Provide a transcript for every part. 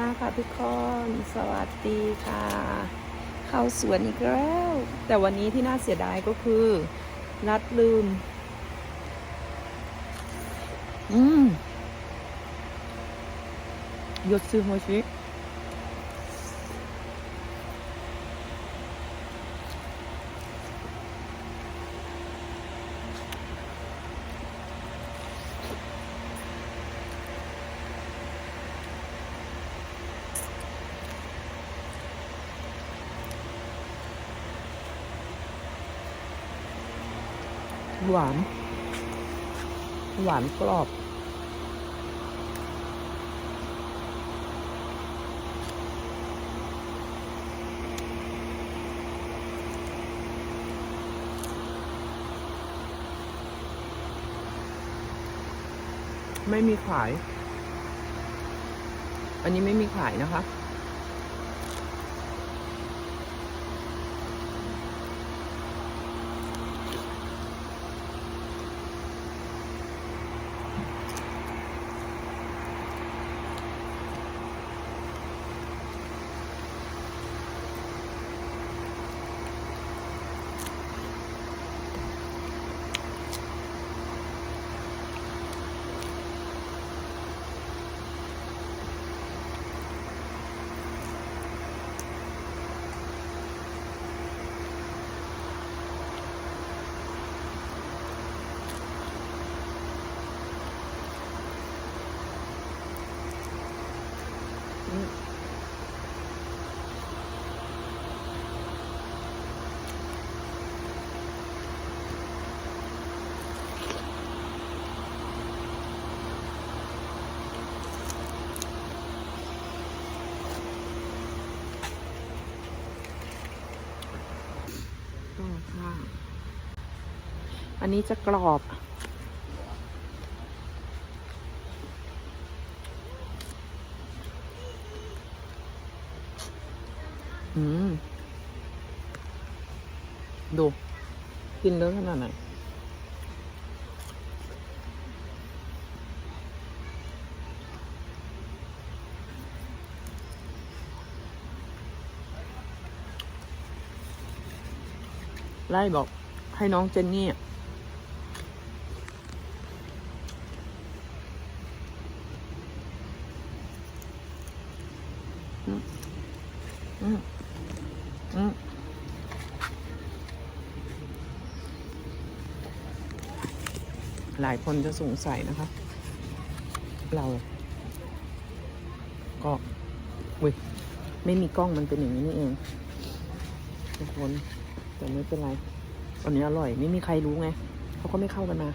มากค่ะทุกคน สวัสดีค่ะ เข้าสวนอีกแล้ว แต่วันนี้ที่น่าเสียดายก็คือนัดลืม อืมยศซื้อโฮชิ หวาน หวานกรอบ ไม่มีขาย อันนี้ไม่มีขายนะคะ อันนี้จะกรอบ ดู กินเยอะขนาดไหนไล่บอกให้น้องเจนนี่อะอืมอืม หลายคนจะสงสัยนะคะ เรา ก็อุ้ยไม่มีกล้องมันเป็นอย่างนี้นี่เองทุกคนแต่ไม่เป็นไรอันนี้อร่อย ไม่มีใครรู้ไงเขาก็ไม่เข้ากันมา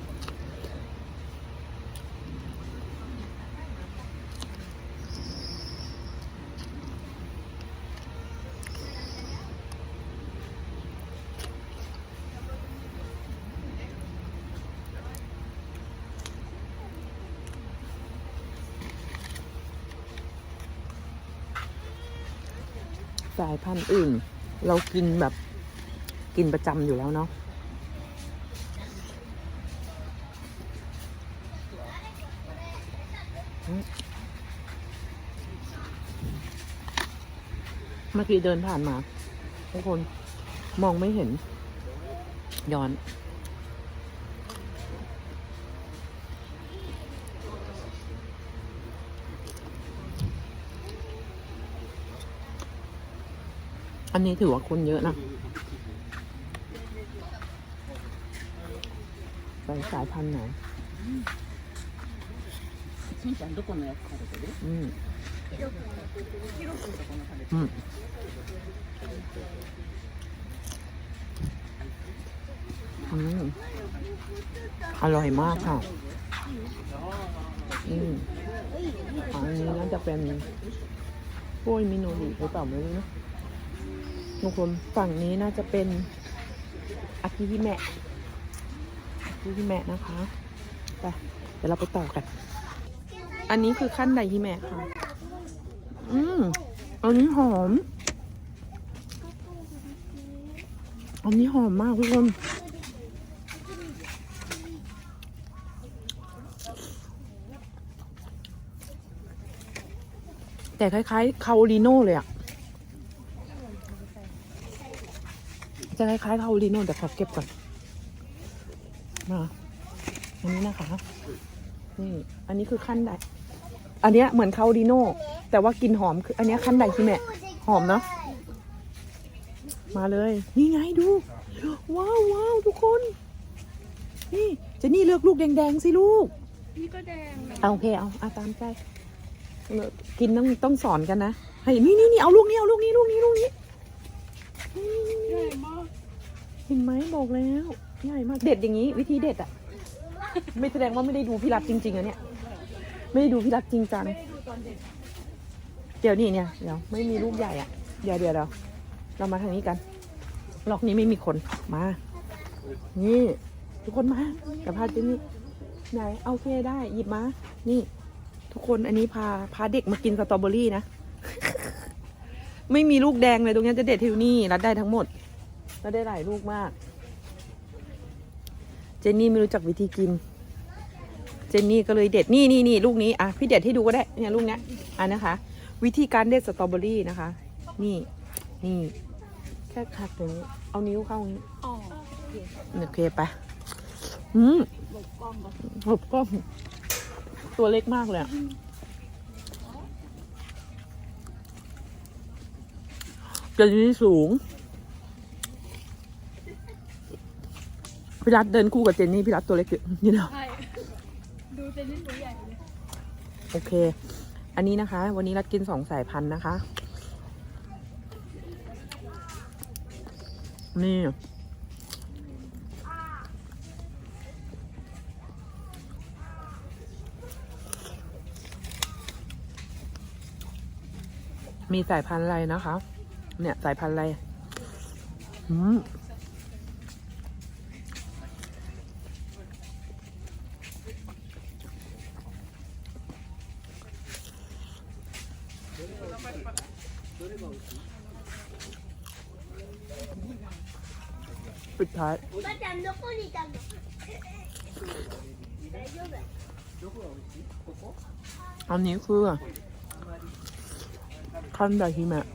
สายพันธุ์อื่น เรากินแบบกินประจำอยู่แล้วเนาะเมื่อกี้เดินผ่านมาทุกคนมองไม่เห็นย้อน อันนี้ถือว่าคนเยอะนะไปสายพันธุ์ไหนอืมอืมอร่อยมากค่ะ อืมอันนี้น่าจะเป็นกล้วยมิโนริหรือเปล่าไม่รู้นะ ทุกคนฝั่งนี้น่าจะเป็นอากิฮิแมะอากิฮิแมะนะคะไปเดี๋ยวเราไปต่อกัน อันนี้คือขั้นไดฮิแมะค่ะ อืมอันนี้หอม อันนี้หอมมากทุกคนแต่คล้ายๆคาโอริโน่เลยอะ จะคล้ายๆคาโอริโน่แต่ขอเก็บก่อน มา อันนี้นะคะ นี่ อันนี้คือขั้นใดอันเนี้ยเหมือนคาโอริโน่ แต่ว่ากลิ่นหอมคือ อันเนี้ยขั้นใดที่แม่หอมเนาะ มาเลย นี่ไงดู ว้าวว้าวทุกคน นี่เจะนี่เลือกลูกแดงๆสิลูก นี่ก็แดงนะเอาโอเคเอาเอาตามใจเออกินต้องต้องสอนกันนะ ให้นี่นี่นี่เอาลูกนี้เอาลูกนี้ลูกนี้ลูกนี้นี่นี่นี่ ใหญ่มากเห็นไหมบอกแล้วใหญ่มากเด็ดอย่างนี้ วิธีเด็ดอะ ไม่แสดงว่าไม่ได้ดูพี่รัฐจริงๆอะเนี่ย ไม่ได้ดูพี่รัฐจริงจังเดี๋ยวนี่เนี่ยเดี๋ยวไม่มีลูกใหญ่อะเดี๋ยวเดี๋ยวเราเรามาทางนี้กันล็อกนี้ไม่มีคนมา นี่ ทุกคนมากับพาเจนนี่ไหนโอเคได้ หยิบมา นี่ ทุกคนอันนี้พาพาเด็กมากินสตรอเบอรี่นะ ไม่มีลูกแดงเลยตรงนี้จะเด็ดทิวนี่รัดได้ทั้งหมดรัดได้หลายลูกมาก เจนนี่ไม่รู้จักวิธีกิน เจนนี่ก็เลยเด็ดนี่นี่นี่ลูกนี้อะพี่เด็ดให้ดูก็ได้เนี่ยลูกเนี้ยอะนะคะ วิธีการเด็ดสตรอเบอรี่นะคะ นี่นี่แค่ขัดตรงนี้เอานิ้วเข้าอย่างนี้อ๋อโอเคไปอืมหลบกล้องก่อนหลบกล้องตัวเล็กมากเลยอะ เจนนี่สูงพี่รัฐเดินคู่กับเจนนี่พี่รัฐตัวเล็กอยู่นี่เนาะใช่ ดูเจนนี่ตัวใหญ่เลยโอเค อันนี้นะคะ วันนี้รัฐกินสองสายพันธุ์นะคะ นี่ มีสายพันธุ์อะไรนะคะ เนี่ยสายพันธุ์อะไรอืมปิดท้ายอันนี้คือคันดาฮิมะ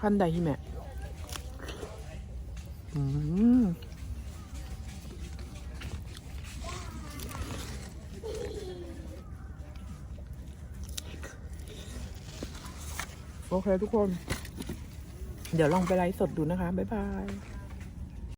คันไดฮิมะอืมโอเคทุกคน เดี๋ยวลองไปไลฟ์สดดูนะคะ บ๊ายบาย